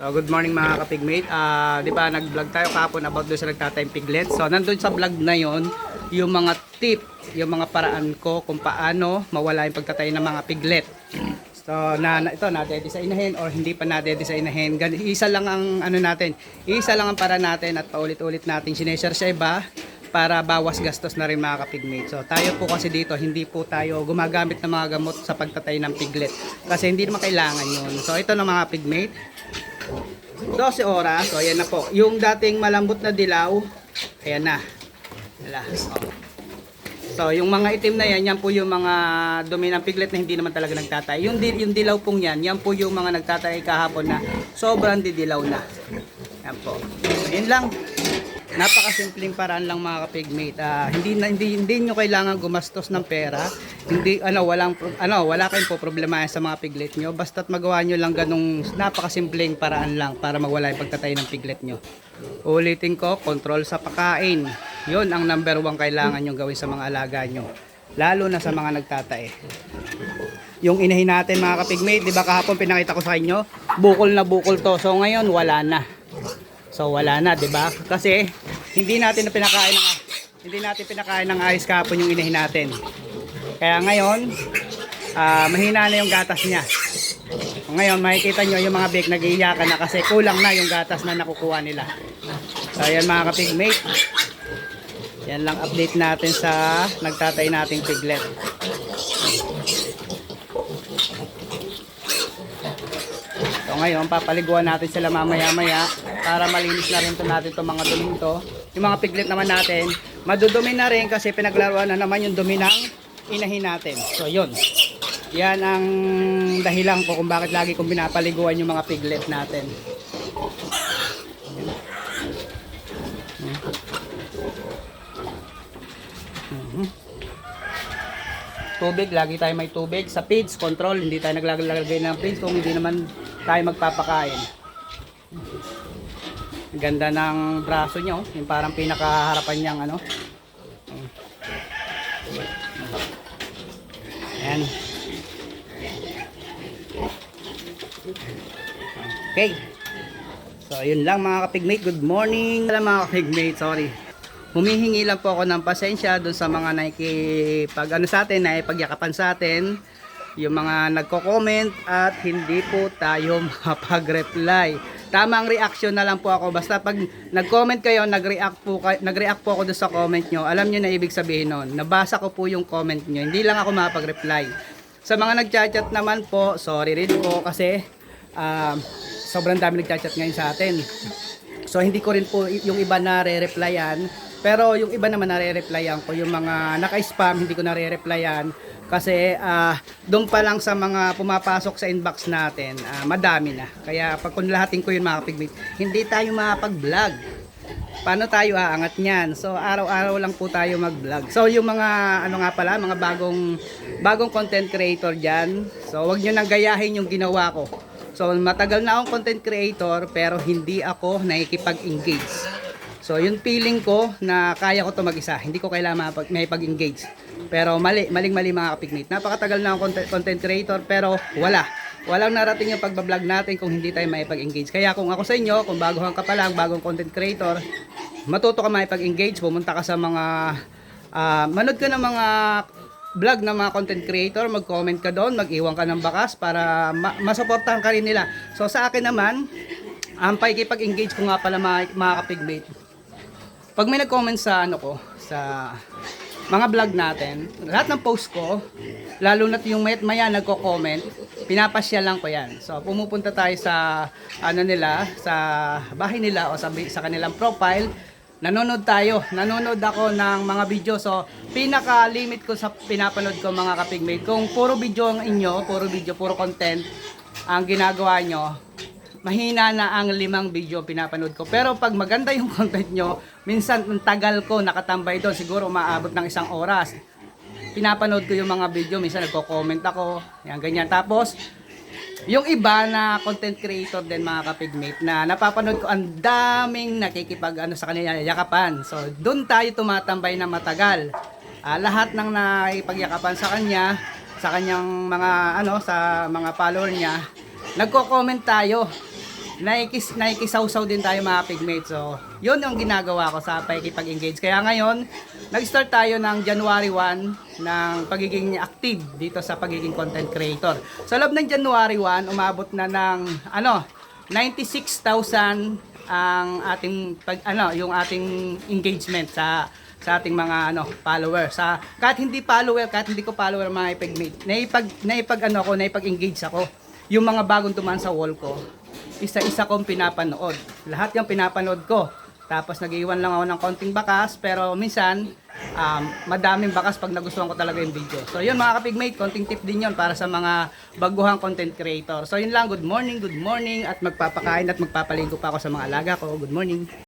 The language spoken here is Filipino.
So, good morning mga kapigmate. Ah, 'di ba nag-vlog tayo kahapon about doon sa nagtatayong piglet. So, nandun sa vlog na 'yon, yung mga tip, yung mga paraan ko kung paano mawala yung pagtatay ng mga piglet. So, na, na ito na-designahin or hindi pa na-designahin. Gan- Isa lang ang ano natin. Isa lang ang para natin at paulit-ulit natin sineshare sa iba para bawas gastos na rin mga kapigmate. So, tayo po kasi dito, hindi po tayo gumagamit ng mga gamot sa pagtatay ng piglet. Kasi hindi naman kailangan yun. So, ito na mga pigmate. 12 oras. So, ayan na po. Yung dating malambot na dilaw, ayan na. Wala. So, yung mga itim na yan, yan po yung mga dumi ng piglet na hindi naman talaga nagtatay. Yung, di, yung dilaw pong yan, yan po yung mga nagtatay kahapon na sobrang didilaw na. Yan po. So, lang. Napakasimpleng paraan lang mga kapigmate. Ah, hindi na hindi hindi niyo kailangan gumastos ng pera. Hindi ano walang ano wala kayong po problema sa mga piglet niyo. Basta't magawa niyo lang ganung napakasimpleng paraan lang para mawala yung pagtatay ng piglet niyo. Ulitin ko, control sa pagkain. 'Yon ang number one kailangan niyo gawin sa mga alaga niyo. Lalo na sa mga nagtatae. Yung inahin natin mga kapigmate, di ba kahapon pinakita ko sa inyo, bukol na bukol to. So ngayon wala na. So wala na, 'di ba? Kasi hindi natin na pinakain ng hindi natin pinakain ng ayos kahapon yung inahin natin. Kaya ngayon, ah, mahina na yung gatas niya. Ngayon, makikita nyo yung mga bake nag-iiyakan na kasi kulang na yung gatas na nakukuha nila. So ayan mga kapigmate. Yan lang update natin sa nagtatay nating piglet. So ngayon, papaliguan natin sila mamaya-maya para malinis na rin to natin itong mga duming to. Yung mga piglet naman natin, madudumi na rin kasi pinaglaruan na naman yung dumi ng inahin natin. So yun. Yan ang dahilan ko kung bakit lagi kong pinapaliguan yung mga piglet natin. tubig, lagi tayo may tubig. Sa feeds, control, hindi tayo naglalagay ng feeds kung hindi naman tayo magpapakain. Ganda ng braso niya, oh. yung parang pinakaharapan niyang ano. Ayan. Okay. So, yun lang mga kapigmate. Good morning. Alam mga kapigmate, sorry. Humihingi lang po ako ng pasensya doon sa mga nakikipag ano sa atin, nakipagyakapan sa atin, yung mga nagko-comment at hindi po tayo makapag-reply. Tamang reaction na lang po ako. Basta pag nag-comment kayo, nag-react po, kay- nag-react po ako doon sa comment nyo, alam nyo na ibig sabihin nun. Nabasa ko po yung comment nyo. Hindi lang ako makapag-reply. Sa mga nag-chat naman po, sorry rin po kasi ah, sobrang dami nag-chat ngayon sa atin. So hindi ko rin po yung iba na re-replyan. Pero yung iba naman nare-replyan ko. Yung mga naka-spam, hindi ko nare-replyan. Kasi ah, doon pa lang sa mga pumapasok sa inbox natin, ah, madami na. Kaya pag kunlahatin ko yung mga pigmate, hindi tayo makapag-vlog. Paano tayo aangat niyan? So araw-araw lang po tayo mag-vlog. So yung mga ano nga pala, mga bagong bagong content creator diyan. So wag niyo nang gayahin yung ginawa ko. So matagal na akong content creator pero hindi ako nakikipag-engage. So, yung feeling ko na kaya ko to mag-isa. Hindi ko kailangan may pag-engage. Pero mali, maling-mali mga kapigmate. Napakatagal na akong content, creator pero wala. Walang narating yung pagbablog natin kung hindi tayo may pag-engage. Kaya kung ako sa inyo, kung baguhan ka pa lang, bagong content creator, matuto ka may pag-engage, pumunta ka sa mga, ah, manood ka ng mga vlog ng mga content creator, mag-comment ka doon, mag-iwan ka ng bakas para ma- masuportahan ka rin nila. So sa akin naman, ang pakikipag-engage ko nga pala mga, mga kapigmate, pag may nag-comment sa ano ko, sa mga vlog natin, lahat ng post ko, lalo na yung may maya nagko-comment, pinapasya lang ko yan. So, pumupunta tayo sa ano nila, sa bahay nila o sa, sa kanilang profile, nanonood tayo. Nanonood ako ng mga video. So, pinaka-limit ko sa pinapanood ko mga kapigmate. Kung puro video ang inyo, puro video, puro content, ang ginagawa nyo, mahina na ang limang video pinapanood ko. Pero pag maganda yung content nyo, minsan ang tagal ko nakatambay doon, siguro maabot ng isang oras. Pinapanood ko yung mga video, minsan nagko-comment ako, yan ganyan. Tapos, yung iba na content creator din mga kapigmate na napapanood ko ang daming nakikipag ano sa kanila yakapan. So, doon tayo tumatambay na matagal. Ah, lahat ng nakipagyakapan sa kanya, sa kanyang mga ano sa mga follower niya, nagko-comment tayo. Naikis, naikisawsaw din tayo mga pigmates. So, yun yung ginagawa ko sa pakikipag-engage. Kaya ngayon, nag-start tayo ng January 1 ng pagiging active dito sa pagiging content creator. Sa loob ng January 1, umabot na ng ano, 96,000 ang ating pag ano, yung ating engagement sa sa ating mga ano followers. Sa kahit hindi follower, kahit hindi ko follower mga ipag-mate. Naipag naipag ano ako, naipag-engage ako. Yung mga bagong tumaan sa wall ko, isa-isa kong pinapanood. Lahat yung pinapanood ko. Tapos nag-iwan lang ako ng konting bakas, pero minsan, um, madaming bakas pag nagustuhan ko talaga yung video. So yun mga kapigmate, konting tip din yun para sa mga baguhang content creator. So yun lang, good morning, good morning, at magpapakain at magpapaligo pa ako sa mga alaga ko. Good morning.